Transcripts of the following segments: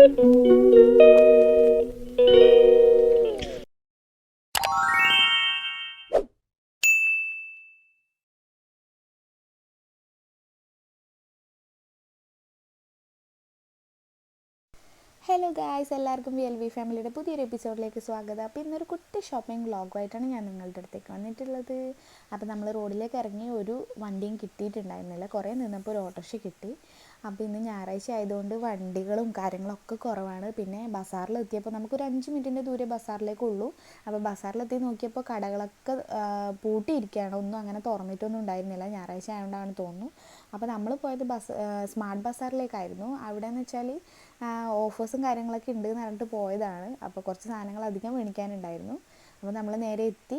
Hello guys എല്ലാവർക്കും V L V ഫാമിലിയുടെ പുതിയൊരു എപ്പിസോഡിലേക്ക് സ്വാഗതം. അപ്പോൾ ഇന്നൊരു കുട്ടി ഷോപ്പിംഗ് വ്ളോഗുമായിട്ടാണ് ഞാൻ നിങ്ങളുടെ അടുത്തേക്ക് വന്നിട്ടുള്ളത്. അപ്പോൾ നമ്മൾ റോഡിലേക്ക് ഇറങ്ങി ഒരു വണ്ടിയും കിട്ടിയിട്ടുണ്ടായിരുന്നില്ല. കുറേ നിന്നപ്പോൾ ഒരു ഓട്ടോറിക്ഷ കിട്ടി. അപ്പോൾ ഇന്ന് ഞായറാഴ്ച ആയതുകൊണ്ട് വണ്ടികളും കാര്യങ്ങളൊക്കെ കുറവാണ്. പിന്നെ ബസാറിൽ എത്തിയപ്പോൾ നമുക്കൊരു അഞ്ച് മിനിറ്റിന്റെ ദൂരെ ബസാറിലേക്കുള്ളൂ. അപ്പോൾ ബസാറിലെത്തി നോക്കിയപ്പോൾ കടകളൊക്കെ പൂട്ടിയിരിക്കുകയാണ്. ഒന്നും അങ്ങനെ തുറന്നിട്ടൊന്നും ഉണ്ടായിരുന്നില്ല. ഞായറാഴ്ച ആയതുകൊണ്ടാണ് തോന്നുന്നു. അപ്പോൾ നമ്മൾ പോയത് ബസ് സ്മാർട്ട് ബസാറിലേക്കായിരുന്നു. അവിടെ എന്ന് വെച്ചാൽ ഓഫേഴ്സും കാര്യങ്ങളൊക്കെ ഉണ്ട് എന്ന് പറഞ്ഞിട്ട് പോയതാണ്. അപ്പോൾ കുറച്ച് സാധനങ്ങൾ അധികം മേടിക്കാനുണ്ടായിരുന്നു. അപ്പോൾ നമ്മൾ നേരെ എത്തി.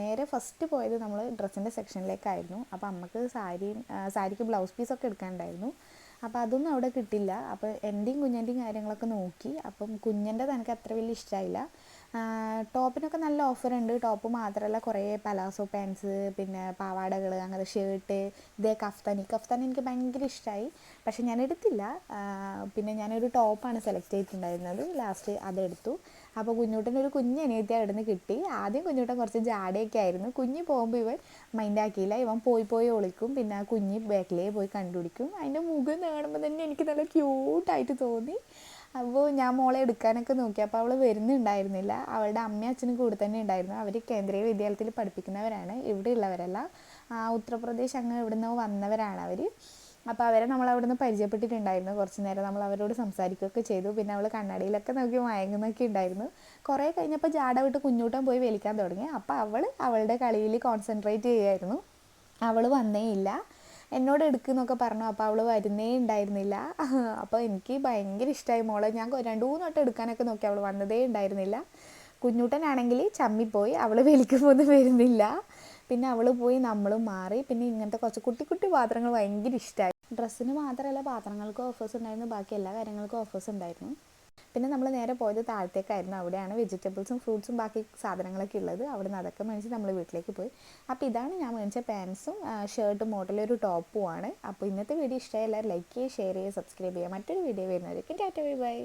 നേരെ ഫസ്റ്റ് പോയത് നമ്മൾ ഡ്രസ്സിന്റെ സെക്ഷനിലേക്കായിരുന്നു അപ്പോൾ അമ്മയ്ക്ക് സാരി സാരിക്ക് ബ്ലൗസ് പീസൊക്കെ എടുക്കാനുണ്ടായിരുന്നു. അപ്പോൾ അതൊന്നും അവിടെ കിട്ടില്ല. അപ്പോൾ എന്റെയും കുഞ്ഞന്റെയും കാര്യങ്ങളൊക്കെ നോക്കി. അപ്പം കുഞ്ഞന്റെ തനിക്ക് അത്ര വലിയ ഇഷ്ടമായില്ല ടോപ്പിനൊക്കെ നല്ല ഓഫർ ഉണ്ട് ടോപ്പ് മാത്രമല്ല കുറേ പലാസോ പാൻസ് പിന്നെ പാവാടകൾ അങ്ങനെ ഷർട്ട് ഇതേ കഫ്താനി. കഫ്താനി എനിക്ക് ഭയങ്കര ഇഷ്ടമായി പക്ഷേ ഞാൻ എടുത്തില്ല പിന്നെ ഞാനൊരു ടോപ്പാണ് സെലക്ട് ചെയ്തിട്ടുണ്ടായിരുന്നത്. ലാസ്റ്റ് അതെടുത്തു. അപ്പോൾ കുഞ്ഞൂട്ടനൊരു കുഞ്ഞ് അനിയത്തി അവിടെ നിന്ന് കിട്ടി. ആദ്യം കുഞ്ഞൂട്ടൻ കുറച്ച് ജാടയൊക്കെ ആയിരുന്നു. കുഞ്ഞ് പോകുമ്പോൾ ഇവൻ മൈൻഡാക്കിയില്ല ഇവൻ പോയി പോയി ഒളിക്കും. പിന്നെ ആ കുഞ്ഞ് ബാക്കിലേ പോയി കണ്ടുപിടിക്കും. അതിന്റെ മുഖം കാണുമ്പോൾ തന്നെ എനിക്ക് നല്ല ക്യൂട്ടായിട്ട് തോന്നി. അപ്പോൾ ഞാൻ മോളെ എടുക്കാനൊക്കെ നോക്കി. അപ്പോൾ അവൾ വരുന്നുണ്ടായിരുന്നില്ല. അവളുടെ അമ്മയും അച്ഛനും കൂടെ തന്നെ ഉണ്ടായിരുന്നു. അവർ കേന്ദ്രീയ വിദ്യാലയത്തിൽ പഠിപ്പിക്കുന്നവരാണ്. ഇവിടെ ഉള്ളവരല്ല ആ, ഉത്തർപ്രദേശ് അങ്ങ് ഇവിടെ നിന്ന് വന്നവരാണ് അവർ അപ്പോൾ അവരെ നമ്മൾ അവിടെ നിന്ന് പരിചയപ്പെട്ടിട്ടുണ്ടായിരുന്നു. കുറച്ച് നേരം നമ്മൾ അവരോട് സംസാരിക്കുകയൊക്കെ ചെയ്തു. പിന്നെ അവൾ കണ്ണാടിയിലൊക്കെ നോക്കി മയങ്ങുന്നൊക്കെ ഉണ്ടായിരുന്നു. കുറേ കഴിഞ്ഞപ്പോൾ ജാട വിട്ട് കുഞ്ഞൂട്ടൻ പോയി വലിക്കാൻ തുടങ്ങി. അപ്പോൾ അവൾ അവളുടെ കളിയിൽ കോൺസെൻട്രേറ്റ് ചെയ്യുമായിരുന്നു അവൾ വന്നേ ഇല്ല. എന്നോട് എടുക്കുന്നൊക്കെ പറഞ്ഞു. അപ്പോൾ അവൾ വരുന്നേ ഉണ്ടായിരുന്നില്ല. അപ്പോൾ എനിക്ക് ഭയങ്കര ഇഷ്ടമായി മോളെ. ഞാൻ രണ്ട് മൂന്ന് വട്ടം എടുക്കാനൊക്കെ നോക്കി അവൾ വന്നതേ ഉണ്ടായിരുന്നില്ല. കുഞ്ഞൂട്ടനാണെങ്കിൽ ചമ്മിപ്പോയി. അവൾ വലിക്കുമ്പോൾ ഒന്നും വരുന്നില്ല. പിന്നെ അവൾ പോയി നമ്മളും മാറി. പിന്നെ ഇങ്ങനത്തെ കുറച്ച് കുട്ടി കുട്ടി പാത്രങ്ങൾ ഭയങ്കര ഇഷ്ടമായി ഡ്രസ്സിന് മാത്രമല്ല പാത്രങ്ങൾക്ക് ഓഫേഴ്സ് ഉണ്ടായിരുന്നു. ബാക്കി എല്ലാ കാര്യങ്ങൾക്കും ഓഫേഴ്സ് ഉണ്ടായിരുന്നു. പിന്നെ നമ്മൾ നേരെ പോയത് താഴത്തേക്കായിരുന്നു. അവിടെയാണ് വെജിറ്റബിൾസും ഫ്രൂട്ട്സും ബാക്കി സാധനങ്ങളൊക്കെ ഉള്ളത്. അവിടെ നിന്ന് അതൊക്കെ മേടിച്ച് നമ്മൾ വീട്ടിലേക്ക് പോയി. അപ്പോൾ ഇതാണ് ഞാൻ മേടിച്ച പാൻസും ഷർട്ടും മോഡലൊരു ടോപ്പുമാണ്. അപ്പോൾ ഇന്നത്തെ വീഡിയോ ഇഷ്ടമായി എല്ലാവരും ലൈക്ക് ചെയ്യുക ഷെയർ ചെയ്യുക സബ്സ്ക്രൈബ് ചെയ്യുക. മറ്റൊരു വീഡിയോ വരുന്നവരേക്കും ടാറ്റ ബൈ ബൈ.